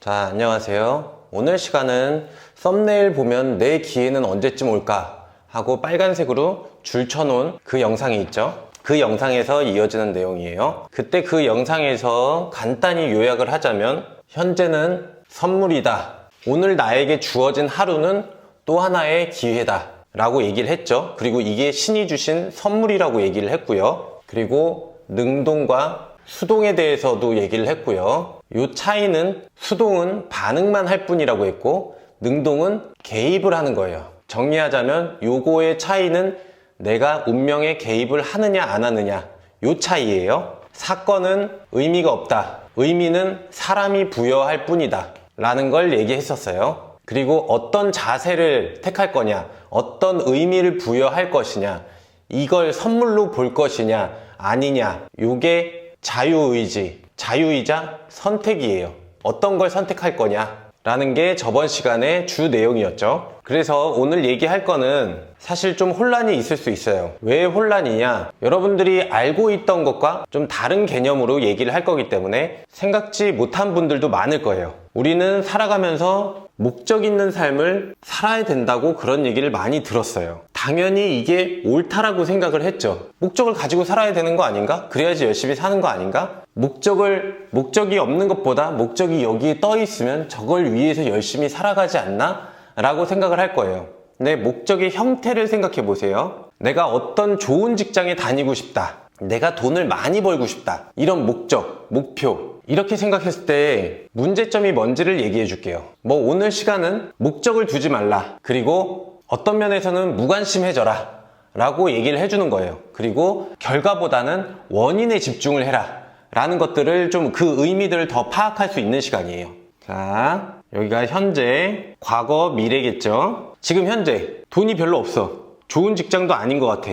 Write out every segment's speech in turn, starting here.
자, 안녕하세요. 오늘 시간은 썸네일 보면 내 기회는 언제쯤 올까 하고 빨간색으로 줄 쳐놓은 그 영상이 있죠. 그 영상에서 이어지는 내용이에요. 그때 그 영상에서 간단히 요약을 하자면 현재는 선물이다. 오늘 나에게 주어진 하루는 또 하나의 기회다. 라고 얘기를 했죠. 그리고 이게 신이 주신 선물이라고 얘기를 했고요. 그리고 능동과 수동에 대해서도 얘기를 했고요. 이 차이는 수동은 반응만 할 뿐이라고 했고 능동은 개입을 하는 거예요. 정리하자면 요거의 차이는 내가 운명에 개입을 하느냐 안 하느냐 요 차이예요. 사건은 의미가 없다. 의미는 사람이 부여할 뿐이다. 라는 걸 얘기했었어요. 그리고 어떤 자세를 택할 거냐, 어떤 의미를 부여할 것이냐, 이걸 선물로 볼 것이냐, 아니냐, 요게 자유의지, 자유이자 선택이에요. 어떤 걸 선택할 거냐, 라는 게 저번 시간의 주 내용이었죠. 그래서 오늘 얘기할 거는 사실 좀 혼란이 있을 수 있어요. 왜 혼란이냐? 여러분들이 알고 있던 것과 좀 다른 개념으로 얘기를 할 거기 때문에 생각지 못한 분들도 많을 거예요. 우리는 살아가면서 목적 있는 삶을 살아야 된다고 그런 얘기를 많이 들었어요. 당연히 이게 옳다라고 생각을 했죠. 목적을 가지고 살아야 되는 거 아닌가? 그래야지 열심히 사는 거 아닌가? 목적을, 목적이 없는 것보다 목적이 여기에 떠 있으면 저걸 위해서 열심히 살아가지 않나? 라고 생각을 할 거예요. 내 목적의 형태를 생각해 보세요. 내가 어떤 좋은 직장에 다니고 싶다. 내가 돈을 많이 벌고 싶다. 이런 목적, 목표. 이렇게 생각했을 때 문제점이 뭔지를 얘기해 줄게요. 뭐 오늘 시간은 목적을 두지 말라. 그리고 어떤 면에서는 무관심해져라. 라고 얘기를 해주는 거예요. 그리고 결과보다는 원인에 집중을 해라. 라는 것들을 좀 그 의미들을 더 파악할 수 있는 시간이에요. 자, 여기가 현재, 과거, 미래겠죠? 지금 현재, 돈이 별로 없어. 좋은 직장도 아닌 것 같아.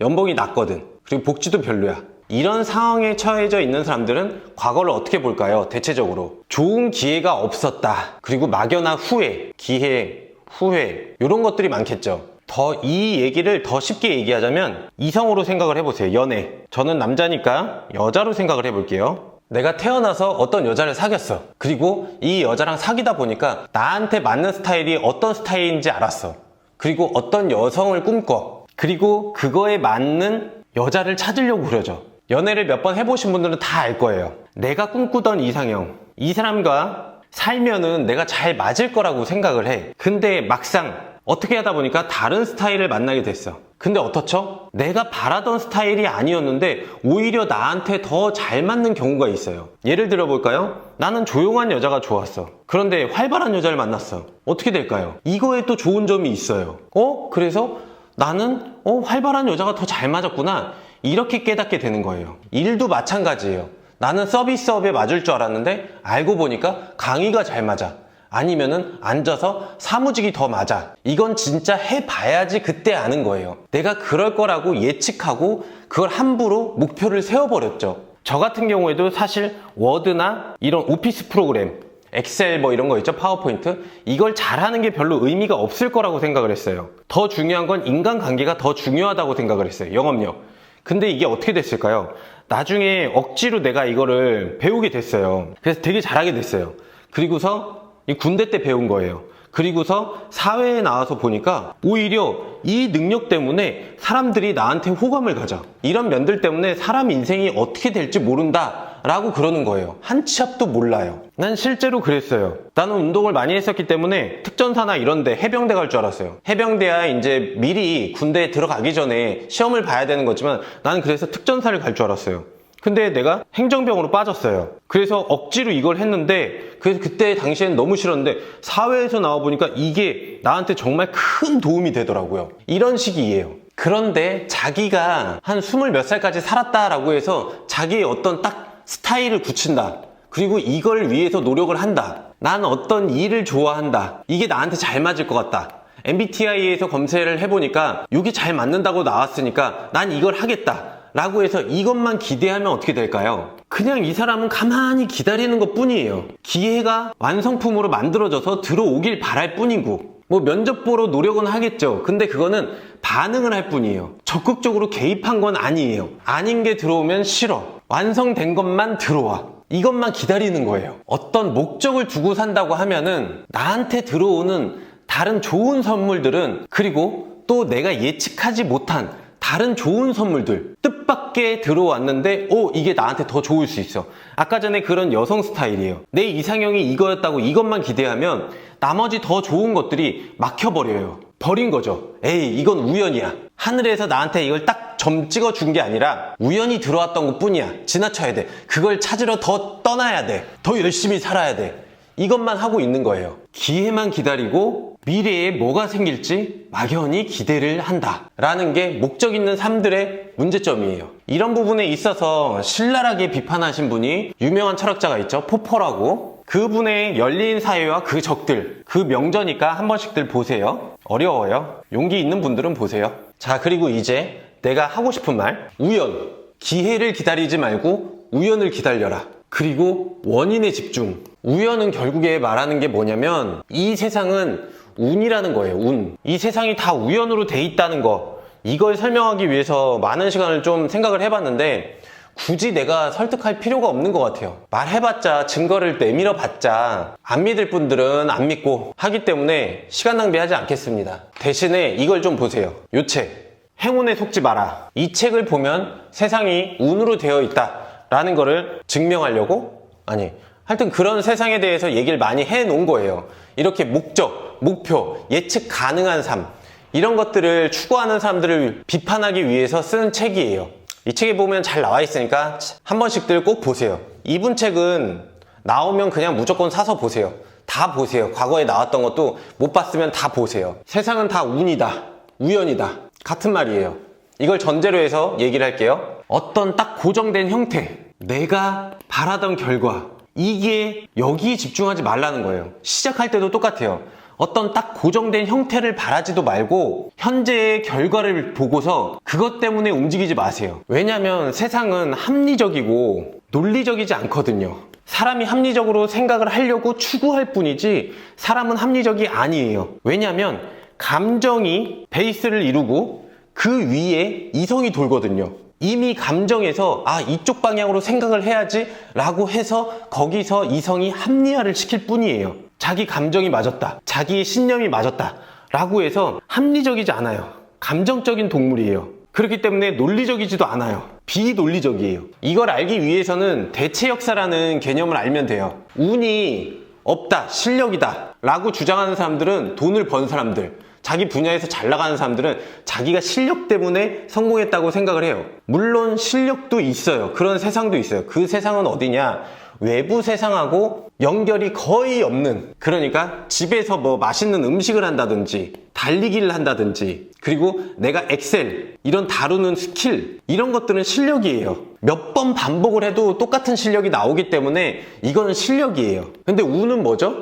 연봉이 낮거든. 그리고 복지도 별로야. 이런 상황에 처해져 있는 사람들은 과거를 어떻게 볼까요? 대체적으로. 좋은 기회가 없었다. 그리고 막연한 후회, 기회, 후회, 이런 것들이 많겠죠. 더이 얘기를 더 쉽게 얘기하자면 이성으로 생각을 해보세요. 연애. 저는 남자니까 여자로 생각을 해볼게요. 내가 태어나서 어떤 여자를 사귀었어. 그리고 이 여자랑 사귀다 보니까 나한테 맞는 스타일이 어떤 스타일인지 알았어. 그리고 어떤 여성을 꿈꿔. 그리고 그거에 맞는 여자를 찾으려고 그러죠. 연애를 몇 번 해보신 분들은 다 알 거예요. 내가 꿈꾸던 이상형. 이 사람과 살면은 내가 잘 맞을 거라고 생각을 해. 근데 막상 어떻게 하다 보니까 다른 스타일을 만나게 됐어. 근데 어떻죠? 내가 바라던 스타일이 아니었는데 오히려 나한테 더 잘 맞는 경우가 있어요. 예를 들어 볼까요? 나는 조용한 여자가 좋았어. 그런데 활발한 여자를 만났어. 어떻게 될까요? 이거에 또 좋은 점이 있어요. 어? 그래서 나는 어, 활발한 여자가 더 잘 맞았구나. 이렇게 깨닫게 되는 거예요. 일도 마찬가지예요. 나는 서비스업에 맞을 줄 알았는데 알고 보니까 강의가 잘 맞아. 아니면은 앉아서 사무직이 더 맞아. 이건 진짜 해봐야지 그때 아는 거예요. 내가 그럴 거라고 예측하고 그걸 함부로 목표를 세워버렸죠. 저 같은 경우에도 사실 워드나 이런 오피스 프로그램, 엑셀 뭐 이런 거 있죠 파워포인트 이걸 잘하는 게 별로 의미가 없을 거라고 생각을 했어요 더 중요한 건 인간관계가 더 중요하다고 생각을 했어요 영업력 근데 이게 어떻게 됐을까요 나중에 억지로 내가 이거를 배우게 됐어요 그래서 되게 잘하게 됐어요 그리고서 이 군대 때 배운 거예요 그리고서 사회에 나와서 보니까 오히려 이 능력 때문에 사람들이 나한테 호감을 가져. 이런 면들 때문에 사람 인생이 어떻게 될지 모른다. 라고 그러는 거예요. 한치 앞도 몰라요. 난 실제로 그랬어요. 나는 운동을 많이 했었기 때문에 특전사나 이런데 해병대 갈 줄 알았어요. 해병대야 이제 미리 군대에 들어가기 전에 시험을 봐야 되는 거지만 나는 그래서 특전사를 갈 줄 알았어요. 근데 내가 행정병으로 빠졌어요. 그래서 억지로 이걸 했는데, 그래서 그때 당시엔 너무 싫었는데, 사회에서 나와 보니까 이게 나한테 정말 큰 도움이 되더라고요. 이런 식이에요. 그런데 자기가 한 스물 몇 살까지 살았다라고 해서 자기의 어떤 딱 스타일을 굳힌다. 그리고 이걸 위해서 노력을 한다. 난 어떤 일을 좋아한다. 이게 나한테 잘 맞을 것 같다. MBTI에서 검색을 해보니까 이게 잘 맞는다고 나왔으니까 난 이걸 하겠다. 라고 해서 이것만 기대하면 어떻게 될까요? 그냥 이 사람은 가만히 기다리는 것 뿐이에요. 기회가 완성품으로 만들어져서 들어오길 바랄 뿐이고, 뭐 면접 보러 노력은 하겠죠. 근데 그거는 반응을 할 뿐이에요. 적극적으로 개입한 건 아니에요. 아닌 게 들어오면 싫어. 완성된 것만 들어와. 이것만 기다리는 거예요. 어떤 목적을 두고 산다고 하면은 나한테 들어오는 다른 좋은 선물들은 그리고 또 내가 예측하지 못한 다른 좋은 선물들 뜻밖의 들어왔는데 오 이게 나한테 더 좋을 수 있어. 아까 전에 그런 여성 스타일이에요. 내 이상형이 이거였다고 이것만 기대하면 나머지 더 좋은 것들이 막혀버려요. 버린 거죠. 에이 이건 우연이야. 하늘에서 나한테 이걸 딱 점 찍어 준 게 아니라 우연히 들어왔던 것 뿐이야. 지나쳐야 돼. 그걸 찾으러 더 떠나야 돼더 열심히 살아야 돼. 이것만 하고 있는 거예요. 기회만 기다리고 미래에 뭐가 생길지 막연히 기대를 한다. 라는 게 목적 있는 삶들의 문제점이에요. 이런 부분에 있어서 신랄하게 비판하신 분이 유명한 철학자가 있죠. 포퍼라고. 그분의 열린 사회와 그 적들, 그 명저니까 한 번씩들 보세요. 어려워요. 용기 있는 분들은 보세요. 자, 그리고 이제 내가 하고 싶은 말. 우연. 기회를 기다리지 말고 우연을 기다려라. 그리고 원인에 집중. 우연은 결국에 말하는 게 뭐냐면 이 세상은 운이라는 거예요. 운. 이 세상이 다 우연으로 돼 있다는 거. 이걸 설명하기 위해서 많은 시간을 좀 생각을 해봤는데 굳이 내가 설득할 필요가 없는 것 같아요. 말해봤자 증거를 내밀어 봤자 안 믿을 분들은 안 믿고 하기 때문에 시간 낭비하지 않겠습니다. 대신에 이걸 좀 보세요. 요 책. 행운에 속지 마라. 이 책을 보면 세상이 운으로 되어 있다. 라는 거를 증명하려고? 아니, 하여튼 그런 세상에 대해서 얘기를 많이 해 놓은 거예요. 이렇게 목적, 목표, 예측 가능한 삶, 이런 것들을 추구하는 사람들을 비판하기 위해서 쓴 책이에요. 이 책에 보면 잘 나와 있으니까 한 번씩들 꼭 보세요. 이분 책은 나오면 그냥 무조건 사서 보세요. 다 보세요. 과거에 나왔던 것도 못 봤으면 다 보세요. 세상은 다 운이다. 우연이다. 같은 말이에요. 이걸 전제로 해서 얘기를 할게요. 어떤 딱 고정된 형태, 내가 바라던 결과, 이게 여기에 집중하지 말라는 거예요. 시작할 때도 똑같아요. 어떤 딱 고정된 형태를 바라지도 말고 현재의 결과를 보고서 그것 때문에 움직이지 마세요. 왜냐면 세상은 합리적이고 논리적이지 않거든요. 사람이 합리적으로 생각을 하려고 추구할 뿐이지 사람은 합리적이 아니에요. 왜냐면 감정이 베이스를 이루고 그 위에 이성이 돌거든요. 이미 감정에서 아 이쪽 방향으로 생각을 해야지 라고 해서 거기서 이성이 합리화를 시킬 뿐이에요 자기 감정이 맞았다 자기의 신념이 맞았다 라고 해서 합리적이지 않아요. 감정적인 동물이에요. 그렇기 때문에 논리적이지도 않아요. 비논리적이에요. 이걸 알기 위해서는 대체 역사라는 개념을 알면 돼요. 운이 없다 실력이다 라고 주장하는 사람들은 돈을 번 사람들 자기 분야에서 잘 나가는 사람들은 자기가 실력 때문에 성공했다고 생각을 해요. 물론 실력도 있어요. 그런 세상도 있어요. 그 세상은 어디냐? 외부 세상하고 연결이 거의 없는 그러니까 집에서 뭐 맛있는 음식을 한다든지 달리기를 한다든지 그리고 내가 엑셀 이런 다루는 스킬 이런 것들은 실력이에요 몇 번 반복을 해도 똑같은 실력이 나오기 때문에 이거는 실력이에요 근데 우는 뭐죠?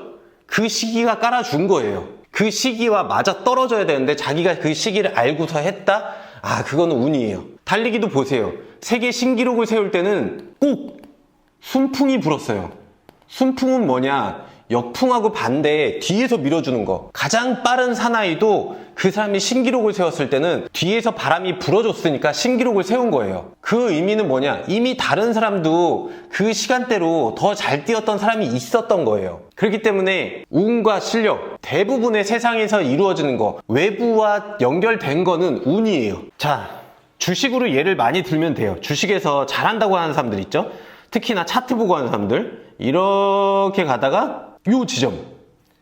그 시기가 깔아준 거예요 그 시기와 맞아 떨어져야 되는데 자기가 그 시기를 알고서 했다? 아, 그거는 운이에요. 달리기도 보세요. 세계 신기록을 세울 때는 꼭 순풍이 불었어요. 순풍은 뭐냐? 역풍하고 반대에 뒤에서 밀어주는 거. 가장 빠른 사나이도 그 사람이 신기록을 세웠을 때는 뒤에서 바람이 불어줬으니까 신기록을 세운 거예요. 그 의미는 뭐냐? 이미 다른 사람도 그 시간대로 더 잘 뛰었던 사람이 있었던 거예요. 그렇기 때문에 운과 실력, 대부분의 세상에서 이루어지는 거, 외부와 연결된 거는 운이에요. 자, 주식으로 예를 많이 들면 돼요. 주식에서 잘한다고 하는 사람들 있죠? 특히나 차트 보고 하는 사람들. 이렇게 가다가 요 지점.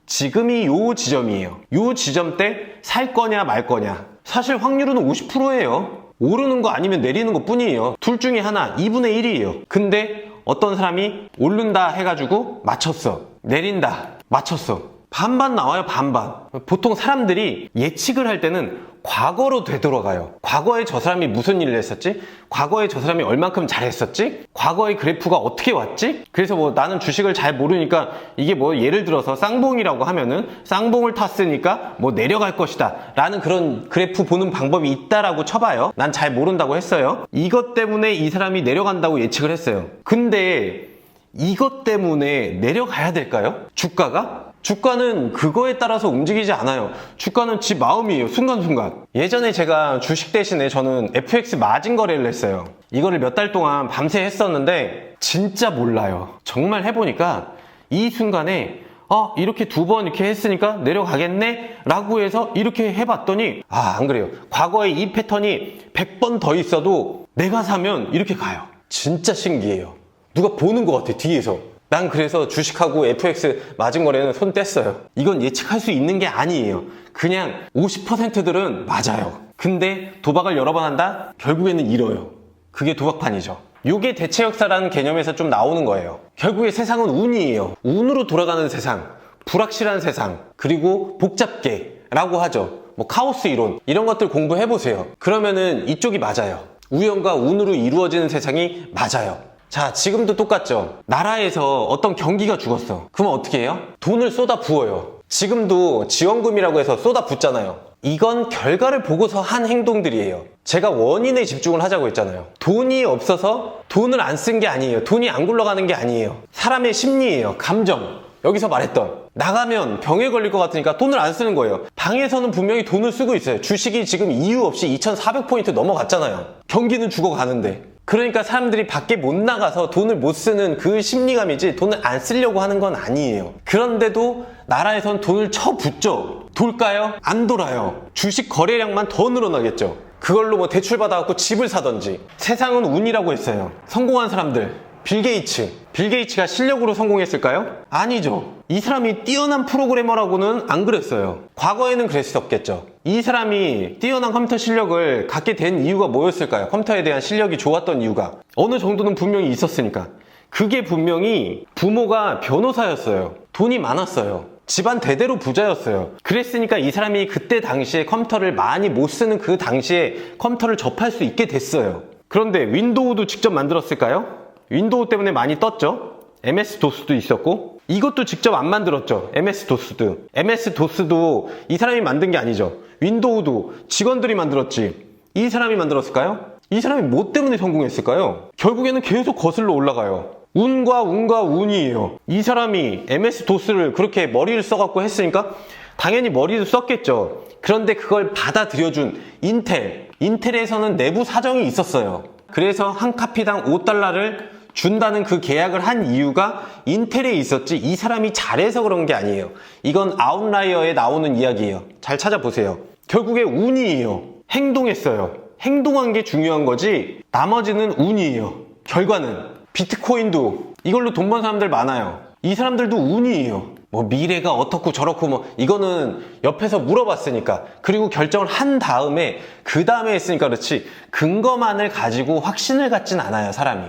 지금이 요 지점이에요. 요 지점 때 살 거냐 말 거냐. 사실 확률은 50%예요. 오르는 거 아니면 내리는 것 뿐이에요. 둘 중에 하나, 2분의 1이에요. 근데 어떤 사람이 오른다 해가지고 맞췄어. 내린다. 맞췄어. 반반 나와요, 반반. 보통 사람들이 예측을 할 때는 과거로 되돌아가요. 과거에 저 사람이 무슨 일을 했었지? 과거에 저 사람이 얼만큼 잘했었지? 과거의 그래프가 어떻게 왔지? 그래서 뭐 나는 주식을 잘 모르니까 이게 뭐 예를 들어서 쌍봉이라고 하면은 쌍봉을 탔으니까 뭐 내려갈 것이다. 라는 그런 그래프 보는 방법이 있다라고 쳐봐요. 난 잘 모른다고 했어요. 이것 때문에 이 사람이 내려간다고 예측을 했어요. 근데 이것 때문에 내려가야 될까요? 주가가? 주가는 그거에 따라서 움직이지 않아요. 주가는 지 마음이에요. 순간순간. 예전에 제가 주식 대신에 저는 FX 마진 거래를 했어요. 이거를 몇 달 동안 밤새 했었는데 진짜 몰라요. 정말 해보니까 이 순간에 어, 이렇게 두 번 이렇게 했으니까 내려가겠네? 라고 해서 이렇게 해봤더니, 아, 안 그래요. 과거에 이 패턴이 100번 더 있어도 내가 사면 이렇게 가요. 진짜 신기해요. 누가 보는 것 같아, 뒤에서. 난 그래서 주식하고 FX 맞은 거래는 손 뗐어요. 이건 예측할 수 있는 게 아니에요. 그냥 50%들은 맞아요. 근데 도박을 여러 번 한다? 결국에는 잃어요. 그게 도박판이죠. 요게 대체 역사라는 개념에서 좀 나오는 거예요. 결국에 세상은 운이에요. 운으로 돌아가는 세상, 불확실한 세상, 그리고 복잡계라고 하죠. 뭐 카오스 이론 이런 것들 공부해 보세요. 그러면은 이쪽이 맞아요. 우연과 운으로 이루어지는 세상이 맞아요. 자, 지금도 똑같죠. 나라에서 어떤 경기가 죽었어. 그러면 어떻게 해요? 돈을 쏟아 부어요. 지금도 지원금이라고 해서 쏟아 붓잖아요. 이건 결과를 보고서 한 행동들이에요. 제가 원인에 집중을 하자고 했잖아요. 돈이 없어서 돈을 안 쓴 게 아니에요. 돈이 안 굴러가는 게 아니에요. 사람의 심리예요. 감정. 여기서 말했던 나가면 병에 걸릴 것 같으니까 돈을 안 쓰는 거예요. 방에서는 분명히 돈을 쓰고 있어요. 주식이 지금 이유 없이 2,400포인트 넘어갔잖아요. 경기는 죽어가는데. 그러니까 사람들이 밖에 못 나가서 돈을 못 쓰는 그 심리감이지 돈을 안 쓰려고 하는 건 아니에요. 그런데도 나라에선 돈을 쳐붓죠. 돌까요? 안 돌아요. 주식 거래량만 더 늘어나겠죠. 그걸로 뭐 대출 받아갖고 집을 사던지. 세상은 운이라고 했어요. 성공한 사람들. 빌 게이츠. 빌 게이츠가 실력으로 성공했을까요? 아니죠. 이 사람이 뛰어난 프로그래머라고는 안 그랬어요. 과거에는 그랬었겠죠. 이 사람이 뛰어난 컴퓨터 실력을 갖게 된 이유가 뭐였을까요? 컴퓨터에 대한 실력이 좋았던 이유가. 어느 정도는 분명히 있었으니까. 그게 분명히 부모가 변호사였어요. 돈이 많았어요. 집안 대대로 부자였어요. 그랬으니까 이 사람이 그때 당시에 컴퓨터를 많이 못 쓰는 그 당시에 컴퓨터를 접할 수 있게 됐어요. 그런데 윈도우도 직접 만들었을까요? 윈도우 때문에 많이 떴죠? MS 도스도 있었고 이것도 직접 안 만들었죠. MS 도스도. MS 도스도 이 사람이 만든 게 아니죠. 윈도우도 직원들이 만들었지. 이 사람이 만들었을까요? 이 사람이 뭐 때문에 성공했을까요? 결국에는 계속 거슬러 올라가요. 운과 운과 운이에요. 이 사람이 MS 도스를 그렇게 머리를 써갖고 했으니까 당연히 머리도 썼겠죠. 그런데 그걸 받아들여준 인텔. 인텔에서는 내부 사정이 있었어요. 그래서 한 카피당 5달러를 준다는 그 계약을 한 이유가 인텔에 있었지 이 사람이 잘해서 그런 게 아니에요. 이건 아웃라이어에 나오는 이야기예요. 잘 찾아보세요. 결국에 운이에요. 행동했어요. 행동한 게 중요한 거지 나머지는 운이에요. 결과는 비트코인도 이걸로 돈 번 사람들 많아요. 이 사람들도 운이에요. 뭐 미래가 어떻고 저렇고 뭐 이거는 옆에서 물어봤으니까 그리고 결정을 한 다음에 그 다음에 했으니까 그렇지 근거만을 가지고 확신을 갖진 않아요 사람이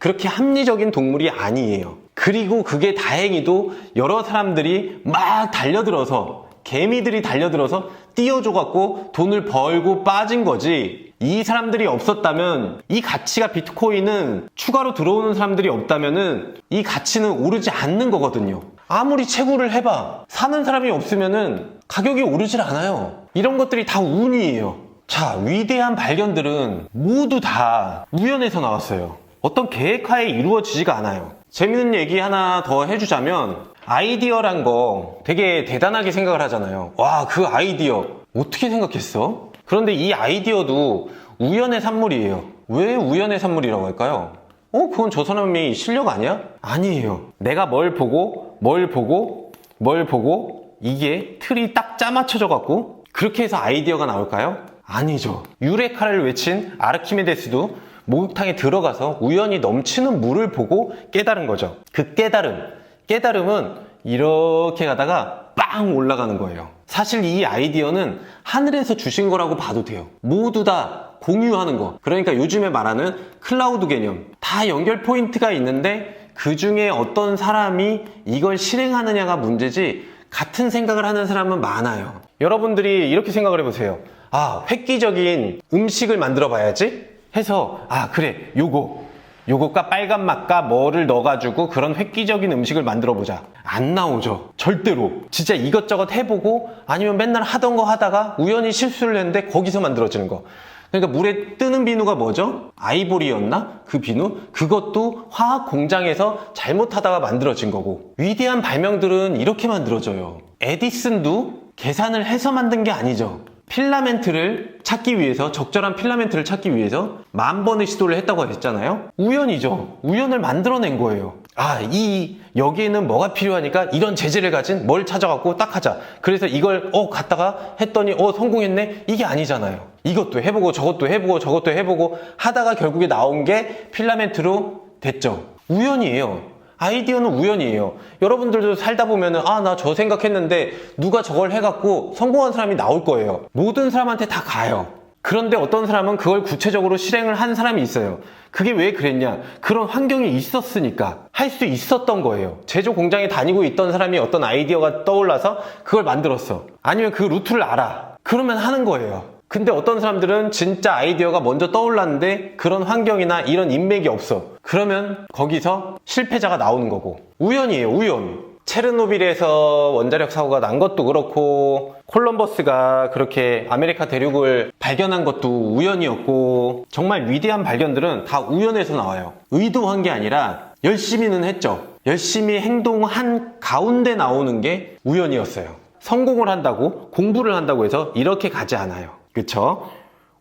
그렇게 합리적인 동물이 아니에요. 그리고 그게 다행히도 여러 사람들이 막 달려들어서 개미들이 달려들어서 띄워줘갖고 돈을 벌고 빠진 거지. 이 사람들이 없었다면 이 가치가 비트코인은 추가로 들어오는 사람들이 없다면은 이 가치는 오르지 않는 거거든요. 아무리 채굴을 해봐 사는 사람이 없으면은 가격이 오르질 않아요. 이런 것들이 다 운이에요. 자 위대한 발견들은 모두 다 우연에서 나왔어요 어떤 계획하에 이루어지지가 않아요 재밌는 얘기 하나 더 해주자면 아이디어란 거 되게 대단하게 생각을 하잖아요 와 그 아이디어 어떻게 생각했어? 그런데 이 아이디어도 우연의 산물이에요 왜 우연의 산물이라고 할까요? 어, 그건 저 사람이 실력 아니야? 아니에요. 내가 뭘 보고, 뭘 보고, 뭘 보고, 이게 틀이 딱 짜맞춰져 갖고, 그렇게 해서 아이디어가 나올까요? 아니죠. 유레카를 외친 아르키메데스도 목욕탕에 들어가서 우연히 넘치는 물을 보고 깨달은 거죠. 그 깨달음. 깨달음은 이렇게 가다가 빵 올라가는 거예요. 사실 이 아이디어는 하늘에서 주신 거라고 봐도 돼요. 모두 다 공유하는 거. 그러니까 요즘에 말하는 클라우드 개념. 다 연결 포인트가 있는데 그 중에 어떤 사람이 이걸 실행하느냐가 문제지 같은 생각을 하는 사람은 많아요. 여러분들이 이렇게 생각을 해보세요. 아, 획기적인 음식을 만들어 봐야지? 해서, 아, 그래, 요거. 요거가 빨간 맛과 뭐를 넣어가지고 그런 획기적인 음식을 만들어 보자. 안 나오죠. 절대로. 진짜 이것저것 해보고 아니면 맨날 하던 거 하다가 우연히 실수를 했는데 거기서 만들어지는 거. 그러니까 물에 뜨는 비누가 뭐죠? 아이보리였나? 그 비누? 그것도 화학 공장에서 잘못하다가 만들어진 거고. 위대한 발명들은 이렇게 만들어져요. 에디슨도 계산을 해서 만든 게 아니죠. 필라멘트를 찾기 위해서 적절한 필라멘트를 찾기 위해서 만 번의 시도를 했다고 했잖아요. 우연이죠. 우연을 만들어낸 거예요. 아, 이 여기에는 뭐가 필요하니까 이런 재질을 가진 뭘 찾아갖고 딱 하자. 그래서 이걸 어 갔다가 했더니 어 성공했네. 이게 아니잖아요. 이것도 해보고 저것도 해보고 저것도 해보고 하다가 결국에 나온 게 필라멘트로 됐죠. 우연이에요. 아이디어는 우연이에요. 여러분들도 살다 보면은, 아, 나 저 생각했는데, 누가 저걸 해갖고 성공한 사람이 나올 거예요. 모든 사람한테 다 가요. 그런데 어떤 사람은 그걸 구체적으로 실행을 한 사람이 있어요. 그게 왜 그랬냐? 그런 환경이 있었으니까. 할 수 있었던 거예요. 제조 공장에 다니고 있던 사람이 어떤 아이디어가 떠올라서 그걸 만들었어. 아니면 그 루트를 알아. 그러면 하는 거예요. 근데 어떤 사람들은 진짜 아이디어가 먼저 떠올랐는데 그런 환경이나 이런 인맥이 없어. 그러면 거기서 실패자가 나오는 거고. 우연이에요, 우연. 체르노빌에서 원자력 사고가 난 것도 그렇고, 콜럼버스가 그렇게 아메리카 대륙을 발견한 것도 우연이었고, 정말 위대한 발견들은 다 우연에서 나와요. 의도한 게 아니라 열심히는 했죠. 열심히 행동한 가운데 나오는 게 우연이었어요. 성공을 한다고, 공부를 한다고 해서 이렇게 가지 않아요. 그쵸?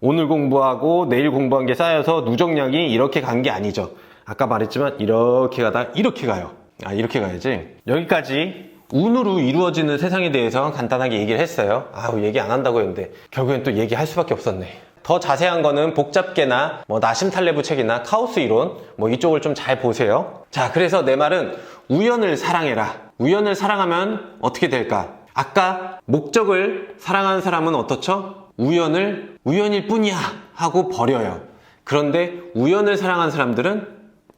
오늘 공부하고 내일 공부한 게 쌓여서 누적량이 이렇게 간 게 아니죠. 아까 말했지만 이렇게 가다 이렇게 가요. 아, 이렇게 가야지. 여기까지 운으로 이루어지는 세상에 대해서 간단하게 얘기를 했어요. 아우, 얘기 안 한다고 했는데 결국엔 또 얘기할 수밖에 없었네. 더 자세한 거는 복잡계나 뭐 나심 탈레브 책이나 카오스 이론 뭐 이쪽을 좀 잘 보세요. 자, 그래서 내 말은 우연을 사랑해라. 우연을 사랑하면 어떻게 될까? 아까 목적을 사랑하는 사람은 어떻죠? 우연을 우연일 뿐이야 하고 버려요. 그런데 우연을 사랑하는 사람들은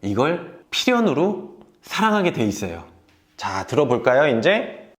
이걸 필연으로 사랑하게 돼 있어요. 자, 들어볼까요, 이제?